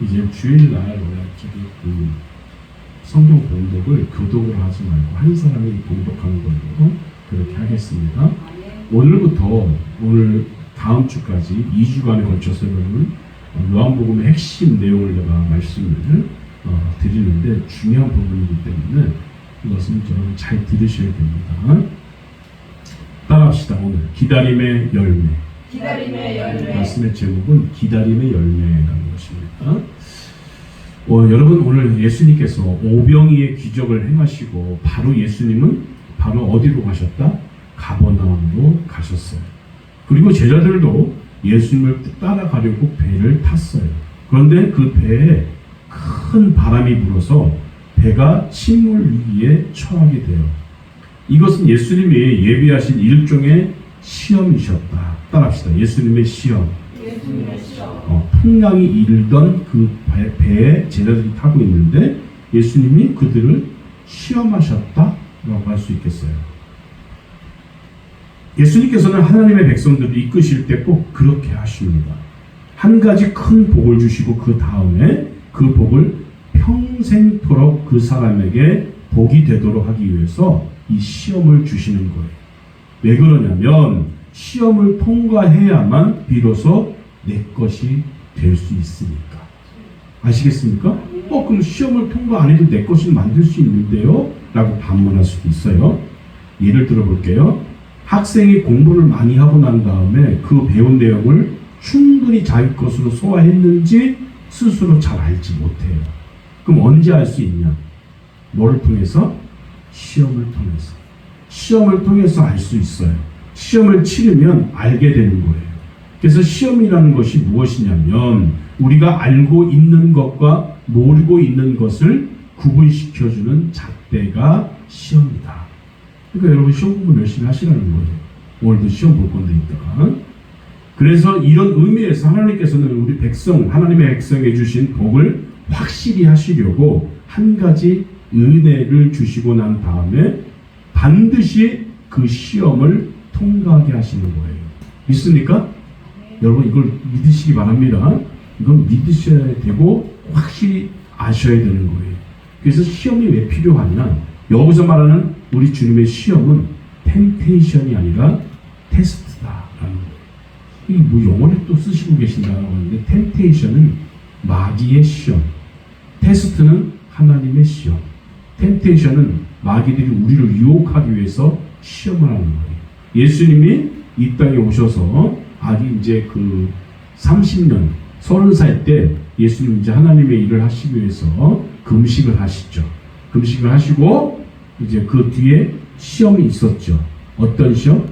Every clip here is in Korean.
이제 주일날 저기 그 성경 봉독을 교독을 하지 말고 한 사람이 봉독하는 걸로 그렇게 하겠습니다. 오늘부터 오늘 다음 주까지 2주간에 걸쳐서 여러분 요한복음의 핵심 내용을 내가 말씀을 어, 드리는데 중요한 부분이기 때문에 이것은 좀잘 들으셔야 됩니다. 따라합시다 오늘 기다림의 열매 기다림의 열매 말씀의 제목은 기다림의 열매라는 것입니다. 어, 여러분 오늘 예수님께서 오병이의 기적을 행하시고 바로 예수님은 바로 어디로 가셨다? 가버나움으로 가셨어요. 그리고 제자들도 예수님을 따라가려고 배를 탔어요. 그런데 그 배에 큰 바람이 불어서 배가 침몰 위기에 처하게 돼요. 이것은 예수님이 예비하신 일종의 시험이셨다. 따라합시다. 예수님의 시험. 예수님의 시험 어, 풍랑이 일던 그 배- 배에 제자들이 타고 있는데 예수님이 그들을 시험하셨다라고 할 수 있겠어요. 예수님께서는 하나님의 백성들을 이끄실 때 꼭 그렇게 하십니다. 한 가지 큰 복을 주시고 그 다음에 그 복을 평생토록 그 사람에게 복이 되도록 하기 위해서 이 시험을 주시는 거예요. 왜 그러냐면 시험을 통과해야만 비로소 내 것이 될 수 있으니까. 아시겠습니까? 어, 그럼 시험을 통과 안 해도 내 것을 만들 수 있는데요? 라고 반문할 수도 있어요. 예를 들어 볼게요. 학생이 공부를 많이 하고 난 다음에 그 배운 내용을 충분히 자기 것으로 소화했는지 스스로 잘 알지 못해요. 그럼 언제 알 수 있냐? 뭐를 통해서? 시험을 통해서. 시험을 통해서 알 수 있어요. 시험을 치르면 알게 되는 거예요. 그래서 시험이라는 것이 무엇이냐면 우리가 알고 있는 것과 모르고 있는 것을 구분시켜주는 잣대가 시험이다. 그러니까 여러분 시험 공부 열심히 하시라는 거예요. 오늘도 시험 볼 건데 이따가. 그래서 이런 의미에서 하나님께서는 우리 백성, 하나님의 백성에 주신 복을 확실히 하시려고 한 가지 은혜를 주시고 난 다음에 반드시 그 시험을 통과하게 하시는 거예요. 믿습니까? 여러분 이걸 믿으시기 바랍니다. 이건 믿으셔야 되고 확실히 아셔야 되는 거예요. 그래서 시험이 왜 필요하냐? 여기서 말하는 우리 주님의 시험은 템테이션이 아니라 테스트다라는 거예요. 이게 뭐 영어를 또 쓰시고 계신다고 하는데 템테이션은 마귀의 시험, 테스트는 하나님의 시험, 템테이션은 마귀들이 우리를 유혹하기 위해서 시험을 하는 거예요. 예수님이 이 땅에 오셔서 아기 이제 그 30년, 30살 때 예수님 이제 하나님의 일을 하시기 위해서 금식을 하시죠. 금식을 하시고 이제 그 뒤에 시험이 있었죠. 어떤 시험?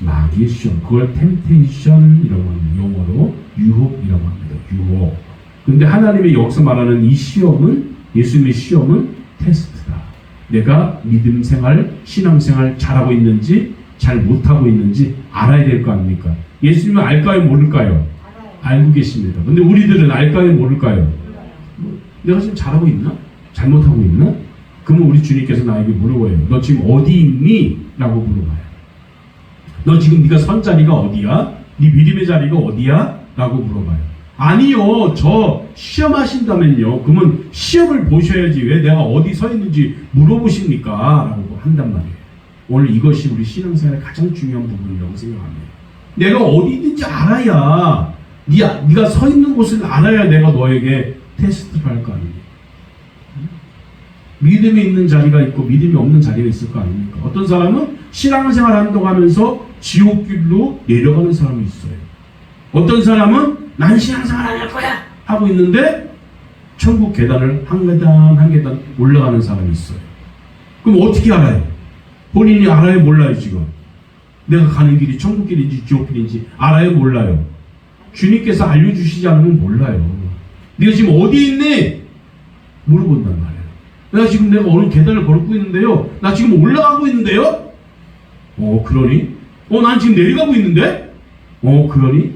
마귀의 시험. 그걸 템테이션이라고 합니다. 영어로 유혹이라고 합니다. 유혹. 근데 하나님의 여기서 말하는 이 시험은 예수님의 시험은 테스트다. 내가 믿음 생활, 신앙 생활 잘하고 있는지 잘 못하고 있는지 알아야 될 거 아닙니까? 예수님은 알까요, 모를까요? 알아요 알고 계십니다. 근데 우리들은 알까요, 모를까요? 뭐, 내가 지금 잘하고 있나? 잘못하고 있나? 그러면 우리 주님께서 나에게 물어봐요. 너 지금 어디 있니? 라고 물어봐요. 너 지금 네가 선 자리가 어디야? 네 믿음의 자리가 어디야? 라고 물어봐요. 아니요, 저 시험하신다면요. 그러면 시험을 보셔야지 왜 내가 어디 서 있는지 물어보십니까? 라고 한단 말이에요. 오늘 이것이 우리 신앙생활의 가장 중요한 부분이라고 생각합니다. 내가 어디 있는지 알아야 네, 네가 서 있는 곳을 알아야 내가 너에게 테스트를 할 거 아닙니까? 믿음이 있는 자리가 있고 믿음이 없는 자리가 있을 거 아닙니까? 어떤 사람은 신앙생활 한다고 하면서 지옥길로 내려가는 사람이 있어요. 어떤 사람은 난 신앙생활 안할 거야 하고 있는데 천국 계단을 한 계단 한 계단 올라가는 사람이 있어요. 그럼 어떻게 알아요? 본인이 알아요 몰라요 지금? 내가 가는 길이 천국 길인지 지옥 길인지 알아요 몰라요? 주님께서 알려주시지 않으면 몰라요. 네가 지금 어디 있니? 물어본단 말이에요. 내가 지금 내가 어느 계단을 걸고 있는데요. 나 지금 올라가고 있는데요. 어 그러니? 어난 지금 내려가고 있는데? 어 그러니?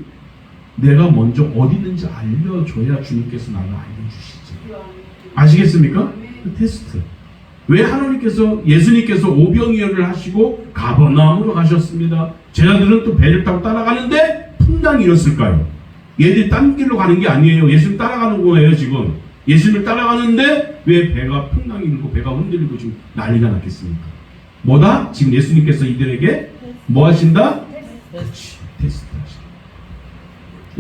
내가 먼저 어디 있는지 알려줘야 주님께서 나를 알려주시지. 아시겠습니까? 그 테스트. 왜 하나님께서 예수님께서 오병이어를 하시고 가버나움으로 가셨습니다. 제자들은 또 배를 타고 따라가는데 풍랑이 일었을까요? 얘들이 딴 길로 가는 게 아니에요. 예수님 따라가는 거예요, 지금. 예수님을 따라가는데 왜 배가 풍랑이 일고 배가 흔들리고 지금 난리가 났겠습니까? 뭐다? 지금 예수님께서 이들에게 뭐 하신다? 하신다.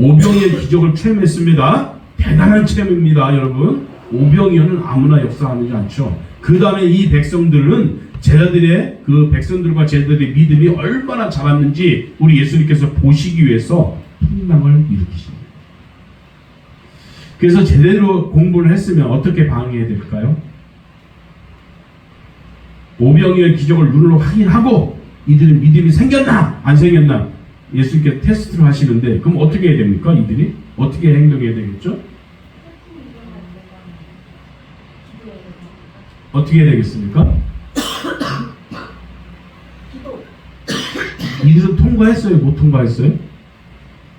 오병이의 기적을 체험했습니다. 대단한 체험입니다, 여러분. 오병이어는 아무나 역사하지 않죠. 그 다음에 이 백성들은 제자들의 그 백성들과 제자들의 믿음이 얼마나 자랐는지 우리 예수님께서 보시기 위해서 풍랑을 일으키십니다. 그래서 제대로 공부를 했으면 어떻게 방해해야 될까요? 오병이의 기적을 눈으로 확인하고 이들의 믿음이 생겼나 안 생겼나 예수님께 테스트를 하시는데 그럼 어떻게 해야 됩니까? 이들이 어떻게 행동해야 되겠죠? 어떻게 해야 되겠습니까? 이들은 통과했어요? 못 통과했어요?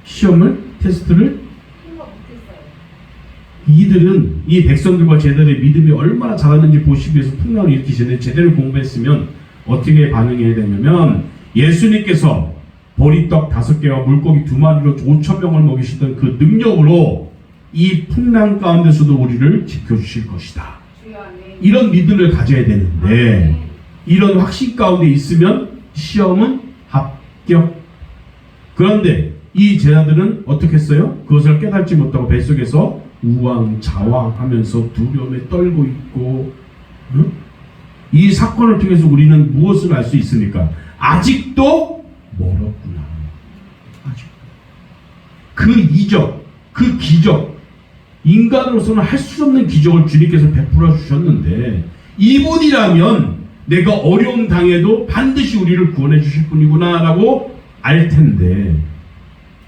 시험을? 테스트를? 이들은 이 백성들과 제자들의 믿음이 얼마나 자랐는지 보시기 위해서 풍랑을 일으키시는데 제대로 공부했으면 어떻게 반응해야 되냐면 예수님께서 보리떡 다섯 개와 물고기 두 마리로 5천 명을 먹이시던 그 능력으로 이 풍랑 가운데서도 우리를 지켜주실 것이다. 이런 믿음을 가져야 되는데 이런 확신 가운데 있으면 시험은 합격. 그런데 이 제자들은 어떻게 했어요? 그것을 깨닫지 못하고 뱃속에서 우왕좌왕하면서 두려움에 떨고 있고 응? 이 사건을 통해서 우리는 무엇을 알 수 있습니까? 아직도 멀었구나. 그 이적, 그 기적, 인간으로서는 할 수 없는 기적을 주님께서 베풀어 주셨는데 이분이라면 내가 어려움 당해도 반드시 우리를 구원해 주실 분이구나라고 알 텐데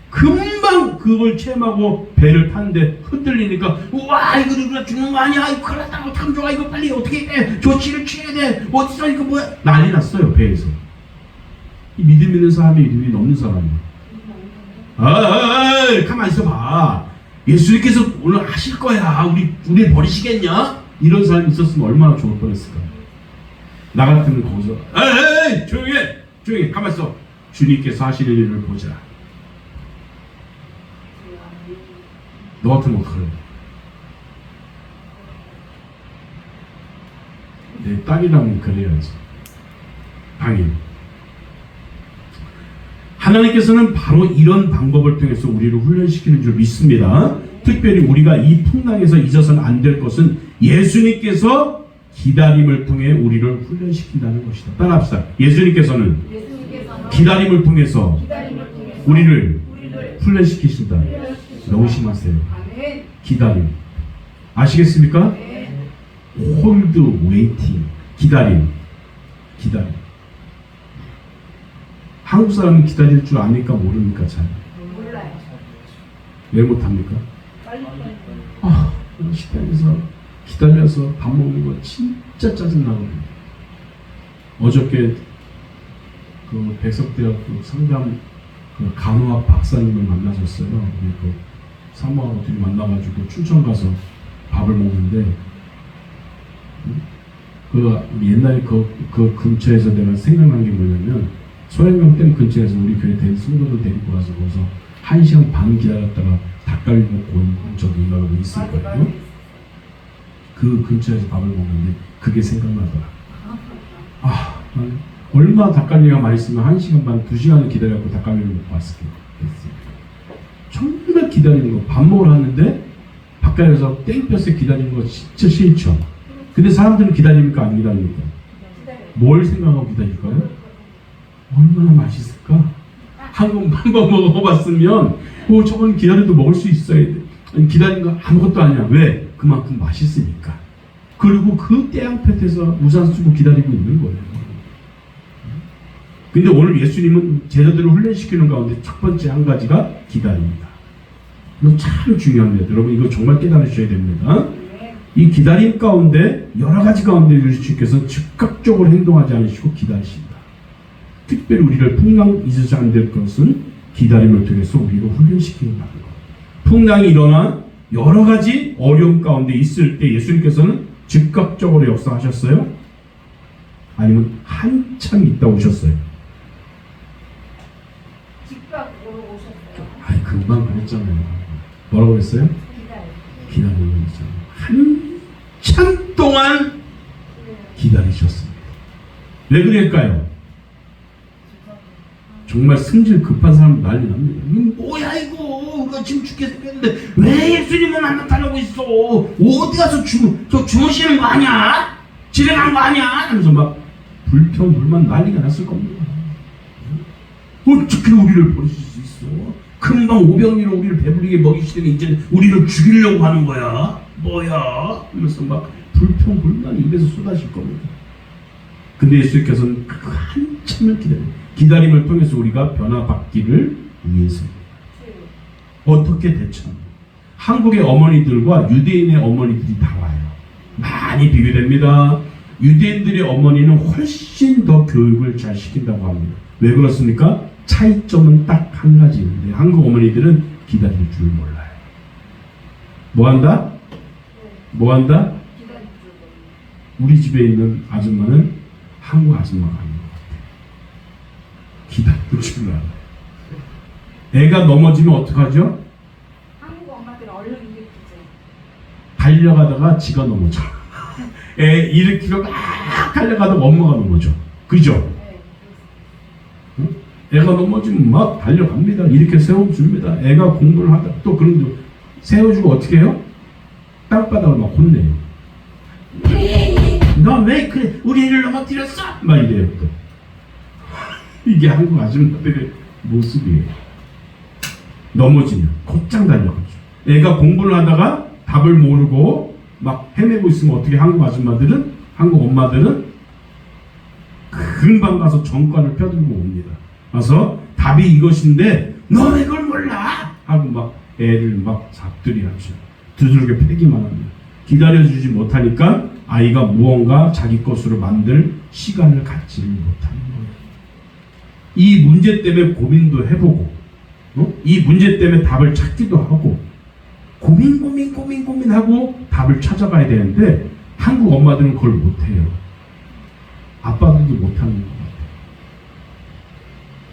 금방 그걸 체험하고 배를 탔는데 흔들리니까 우와 이거 누가 죽는 거 아니야. 큰일 났다. 좋아 이거 빨리 어떻게 해? 조치를 취해야 돼. 어디서 이거 뭐야? 난리 났어요 배에서. 이 믿음 있는 사람이 믿음이 없는 사람이야. 아, 아, 아 가만 있어봐. 예수님께서 오늘 하실 거야. 우리 우리 버리시겠냐? 이런 사람이 있었으면 얼마나 좋을 뻔했을까. 나 같으면 거기서 에이 조용히 해. 조용히 해. 가만 있어. 주님께서 하시는 일을 보자. 너 같으면 그래. 내 딸이라면 그래야지. 당연히. 하나님께서는 바로 이런 방법을 통해서 우리를 훈련시키는 줄 믿습니다. 특별히 우리가 이 풍랑에서 잊어서는 안 될 것은 예수님께서 기다림을 통해 우리를 훈련시킨다는 것이다. 따라합시다. 예수님께서는 예수님께서는 기다림을 통해서 기다림을 통해서 우리를 우리를 훈련시키신다. 명심하세요. 기다림. 아시겠습니까? 네. 홀드 웨이팅. 기다림. 기다림. 한국 사람은 기다릴 줄 아니까 모릅니까 잘. 몰라요. 왜 못합니까? 아, 식당에서 기다려서 밥 먹는 거 진짜 짜증나거든요. 어저께 그 백석대학교 상담 그 간호학 박사님을 만나셨어요. 우리 그 사모하고 둘이 만나가지고 춘천 가서 밥을 먹는데 음? 그 옛날에 그, 그 근처에서 내가 생각난 게 뭐냐면 소양강댐 근처에서 우리 교회 된 성도들 데리고 와서 거기서 한 시간 반 기다렸다가 닭갈비 먹고 온 적이 여러분 있을 거예요. 그 근처에서 밥을 먹는데 그게 생각나더라. 아, 난 얼마나 닭갈비가 맛있으면 한 시간 반, 두 시간을 기다려고 닭갈비를 먹고 왔을까. 정말 기다리는 거. 밥 먹으러 왔는데 바깥에서 땡볕에 기다리는 거 진짜 싫죠. 근데 사람들은 기다립니까? 안 기다립니까? 뭘 생각하고 기다릴까요? 얼마나 맛있을까? 한 번 한 번 먹어봤으면 어 저건 기다려도 먹을 수 있어야 돼. 기다리는 거 아무것도 아니야. 왜? 그만큼 맛있으니까. 그리고 그 태양볕에서 우산 쓰고 기다리고 있는 거예요. 근데 오늘 예수님은 제자들을 훈련시키는 가운데 첫 번째 한 가지가 기다립니다. 이거 참 중요합니다. 여러분 이거 정말 깨달으셔야 됩니다. 네. 이 기다림 가운데 여러 가지 가운데 예수님께서 즉각적으로 행동하지 않으시고 기다리신다. 특별히 우리를 풍랑 잊으지 않을 것은 기다림을 통해서 우리를 훈련시키는 것. 풍랑이 일어나 여러 가지 어려움 가운데 있을 때 예수님께서는 즉각적으로 역사하셨어요? 아니면 한참 있다 오셨어요? 집값 오셨어요. 아이 금방 그랬잖아요. 뭐라고 했어요? 기다리는 거죠. 한참 동안 기다리셨습니다. 왜 그럴까요? 정말 승질 급한 사람 난리 납니다. 뭐야 이거 우리가 지금 죽게 생겼는데 왜 예수님은 안 나타나고 있어? 어디 가서 주, 저 주무시는 거 아니야? 집에 간거 아니야? 하면서 막 불평불만 난리가 났을 겁니다. 어떻게 우리를 버리실 수 있어? 금방 오병이로 우리를 배부르게 먹이시더니 이제 우리를 죽이려고 하는 거야? 뭐야? 하면서 막 불평불만 입에서 쏟아질 겁니다. 근데 예수께서는 그 한참을 기다려 기다림을 통해서 우리가 변화받기를 위해서입니다. 어떻게 대처합니까? 한국의 어머니들과 유대인의 어머니들이 다 와요. 많이 비교됩니다. 유대인들의 어머니는 훨씬 더 교육을 잘 시킨다고 합니다. 왜 그렇습니까? 차이점은 딱 한 가지 있는데 한국 어머니들은 기다릴 줄 몰라요. 뭐 한다? 뭐 한다? 우리 집에 있는 아줌마는 한국 아줌마가 같아요. 기다릴 줄 알아요. 애가 넘어지면 어떡하죠? 한국 엄마들 얼른 일으키죠. 달려가다가 지가 넘어져. 애 일으키러 막 달려가다가 엄마가 넘어져. 그죠? 네. 응? 애가 넘어지면 막 달려갑니다. 이렇게 세워줍니다. 애가 공부를 하다 또 그런데 세워주고 어떻게 해요? 땅바닥을 막 혼내요. 너왜 그래? 우리 애를 넘어뜨렸어? 막 이래요 또. 이게 한국 아줌마들의 모습이에요. 넘어지면 곧장 달려가죠. 애가 공부를 하다가 답을 모르고 막 헤매고 있으면 어떻게 한국 아줌마들은 한국 엄마들은 금방 가서 정관을 펴들고 옵니다. 와서 답이 이것인데 너왜 그걸 몰라? 하고 막 애를 막 잡들이 하죠. 두들겨 패기만 합니다. 기다려주지 못하니까 아이가 무언가 자기 것으로 만들 시간을 갖지를 거예요. 이 문제 때문에 고민도 해보고 어? 이 문제 때문에 답을 찾기도 하고 고민 고민 고민 고민하고 답을 찾아가야 되는데 한국 엄마들은 그걸 못해요. 아빠들도 못하는 것 같아요.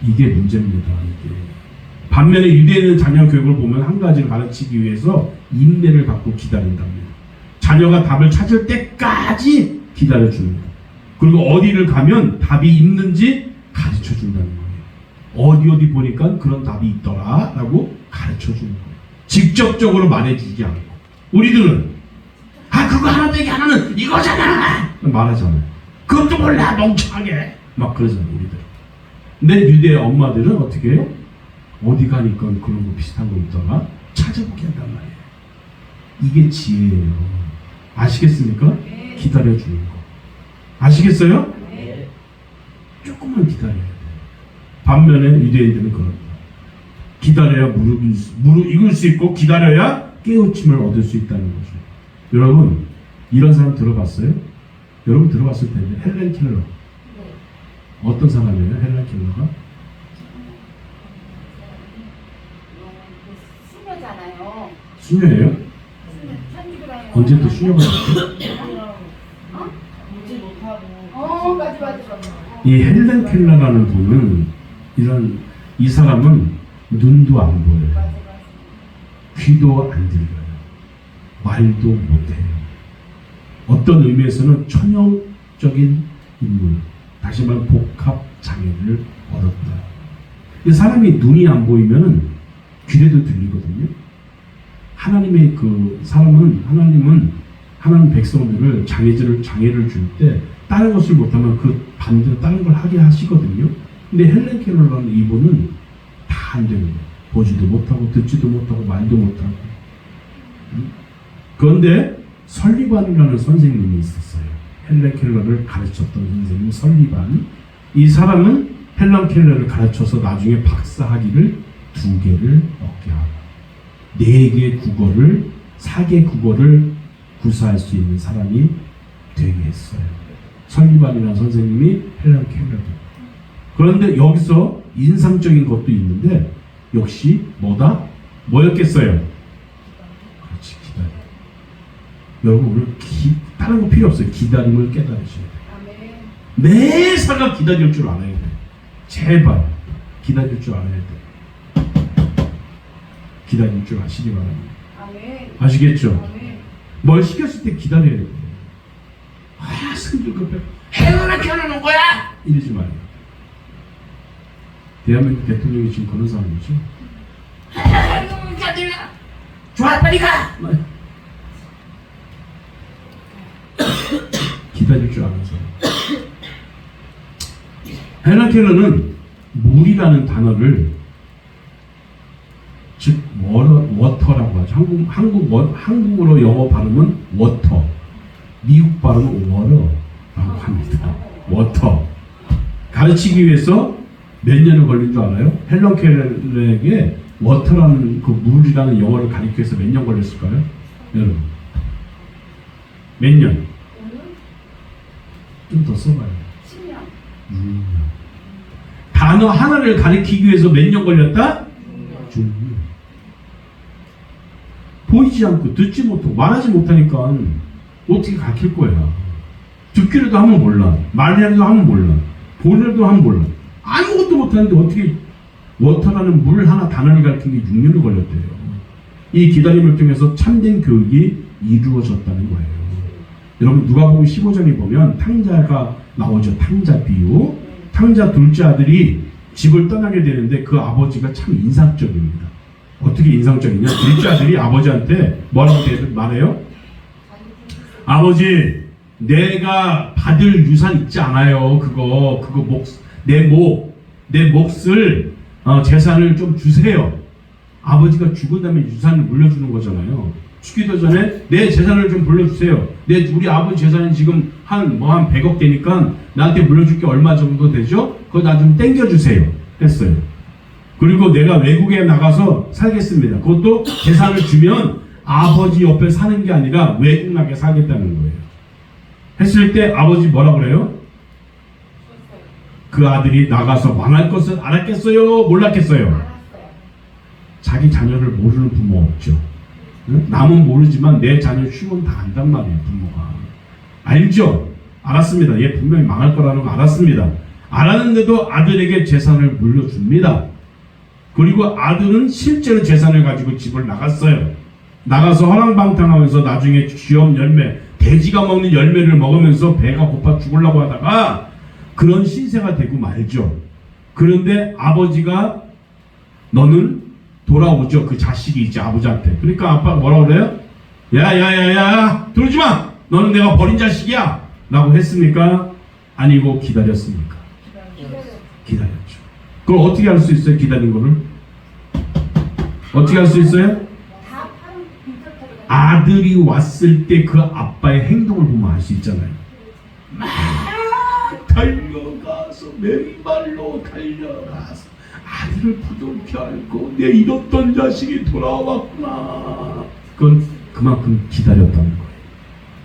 이게 문제입니다. 이게. 반면에 유대인의 자녀 교육을 보면 한 가지를 가르치기 위해서 인내를 갖고 기다린답니다. 자녀가 답을 찾을 때까지 기다려줍니다. 그리고 어디를 가면 답이 있는지 가르쳐 준다는 거예요. 어디 어디 보니까 그런 답이 있더라 라고 가르쳐 주는 거예요. 직접적으로 말해주지 않고. 우리들은 아 그거 하나 빼기 하나는 이거잖아 말하잖아요. 그것도 몰라 멍청하게 막 그러잖아요 우리들. 근데 유대 엄마들은 어떻게 해요? 어디 가니까 그런 거 비슷한 거 있더라 찾아보게 한단 말이에요. 이게 지혜예요. 아시겠습니까? 네. 기다려 주는 거. 아시겠어요? 네. 조금만 기다려야 돼요. 반면에 유대인들은 그럽니다. 기다려야 무릎, 무릎 익을 수 있고 기다려야 깨우침을 얻을 수 있다는 거죠. 여러분 이런 사람 들어봤어요? 여러분 들어봤을 텐데 헬렌 켈러 네. 어떤 사람이에요? 헬렌 켈러가 수녀잖아요. 수녀예요? 언제 또 수녀가 됐어 요? 어? 보지 못하고 어, 맞아, 맞아, 맞아. 이 헬렌 켈러라는 분은 이런 이 사람은 눈도 안 보여요. 귀도 안 들려요. 말도 못해요. 어떤 의미에서는 천형적인 인물, 다시 말해 복합 장애를 얻었다. 이 사람이 눈이 안 보이면은 귀에도 들리거든요. 하나님의 그 사람은 하나님은 하나님 백성들을 장애를 장애를 줄 때 다른 것을 못하면 그 반대로 다른 걸 하게 하시거든요. 근데 헬렌 켈러라는 이분은 다 안 됩니다. 보지도 못하고 듣지도 못하고 말도 못하고. 음? 그런데 설리반이라는 선생님이 있었어요. 헬렌 켈러를 가르쳤던 선생님 설리반. 이 사람은 헬렌 켈러를 가르쳐서 나중에 박사 학위를 두 개를 얻게 하고 네 개 국어를 사개 국어를 구사할 수 있는 사람이 되게 했어요. 설리반이라는 선생님이 헬렌 켈러도. 그런데 여기서 인상적인 것도 있는데 역시 뭐다? 뭐였겠어요? 그렇지 기다려. 여러분 오늘 기, 다른 거 필요 없어요. 기다림을 깨달으셔야 돼요. 매사가 기다릴 줄 알아야 돼. 제발 기다릴 줄 알아야 돼. 기다릴 줄 아시기 바랍니다. 아시겠죠? 뭘 시켰을 때 기다려야. 아, 승질 급해. 해외를 켜놓는 거야! 이러지 말아요. 대한민국 대통령이 지금 그런 상황이죠. 좋아, 빨리 가! 기다릴 줄 아는 사람. 헬라 켈러는 물이라는 단어를 즉 워터, 워터라고 하죠. 한국 한국 워, 한국어로 영어 발음은 워터, 미국 발음은 워러라고 합니다. 워터 가르치기 위해서 몇 년을 걸린 줄 알아요? 헬런 켈러에게 워터라는 그 물이라는 영어를 가르치기 위해서 몇 년 걸렸을까요? 여러분 몇 년? 좀 더 써봐요. 10년. 음. 단어 하나를 가리키기 위해서 몇 년 걸렸다? 중. 보이지 않고 듣지 못하고 말하지 못하니까 어떻게 가르칠 거야? 듣기라도 하면 몰라. 말이라도 하면 몰라. 보리라도 하면 몰라. 아무것도 못하는데 어떻게 워터라는 물 하나 단어를 가르치는 게 6년을 걸렸대요. 이 기다림을 통해서 참된 교육이 이루어졌다는 거예요. 여러분 누가복음 15장에 보면 탕자가 나오죠. 탕자 비유. 탕자 둘째 아들이 집을 떠나게 되는데 그 아버지가 참 인상적입니다. 어떻게 인상적이냐? 둘째 아들이 아버지한테 뭐라고 대- 말해요? 아버지, 내가 받을 유산 있지 않아요. 그거 그거 목 내 목 내 몫을 어, 재산을 좀 주세요. 아버지가 죽은 다음에 유산을 물려주는 거잖아요. 죽기도 전에 내 재산을 좀 불러주세요. 내 우리 아버지 재산이 지금 한 뭐한 100억 되니까 나한테 물려줄 게 얼마 정도 되죠? 그거 나 좀 땡겨주세요. 했어요. 그리고 내가 외국에 나가서 살겠습니다. 그것도 재산을 주면 아버지 옆에 사는 게 아니라 외국 나게 살겠다는 거예요. 했을 때 아버지 뭐라 그래요? 그 아들이 나가서 망할 것을 알았겠어요? 몰랐겠어요? 자기 자녀를 모르는 부모 없죠. 응? 남은 모르지만 내 자녀 쉬운 다 안단 말이에요, 부모가. 알죠? 알았습니다. 얘 분명히 망할 거라는 거 알았습니다. 알았는데도 아들에게 재산을 물려줍니다. 그리고 아들은 실제로 재산을 가지고 집을 나갔어요. 나가서 허랑방탕하면서 나중에 쥐엄 열매, 돼지가 먹는 열매를 먹으면서 배가 고파 죽으려고 하다가 그런 신세가 되고 말죠. 그런데 아버지가 너는 돌아오죠. 그 자식이 이제 아버지한테. 그러니까 아빠가 뭐라 그래요? 야야야야 들어오지 마. 너는 내가 버린 자식이야. 라고 했습니까? 아니고 기다렸습니까? 기다렸죠. 그걸 어떻게 할수 있어요? 기다린 거를? 어떻게 할수 있어요? 아들이 왔을 때 그 아빠의 행동을 보면 알 수 있잖아요. 막 달려가서 맨발로 달려가서 아들을 부둥켜 안고 내 잃었던 자식이 돌아왔구나. 그건 그만큼 기다렸다는 거예요.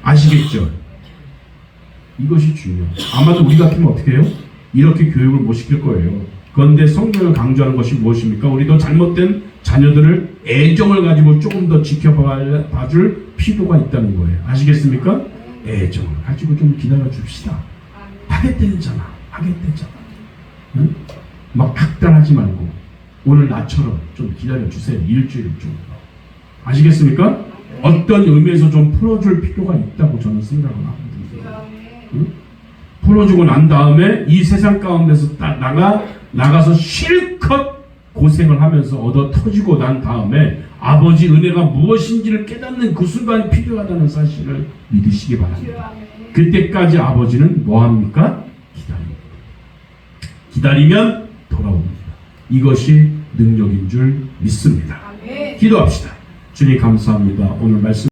아시겠죠? 이것이 중요해요. 아마도 우리 같으면 어떻게 해요? 이렇게 교육을 못 시킬 거예요. 그런데 성경을 강조하는 것이 무엇입니까? 우리도 잘못된 자녀들을 애정을 가지고 조금 더 지켜봐 줄 필요가 있다는 거예요. 아시겠습니까? 애정을 가지고 좀 기다려 줍시다. 하겠다잖아. 하겠다잖아. 응? 막 닥달하지 말고 오늘 나처럼 좀 기다려 주세요. 일주일 정도. 아시겠습니까? 어떤 의미에서 좀 풀어줄 필요가 있다고 저는 생각을. 아멘. 응? 풀어주고 난 다음에 이 세상 가운데서 딱 나가 나가서 실컷 고생을 하면서 얻어 터지고 난 다음에 아버지 은혜가 무엇인지를 깨닫는 그 순간이 필요하다는 사실을 믿으시기 바랍니다. 그때까지 아버지는 뭐 합니까? 기다립니다. 기다리면 돌아옵니다. 이것이 능력인 줄 믿습니다. 기도합시다. 주님 감사합니다. 오늘 말씀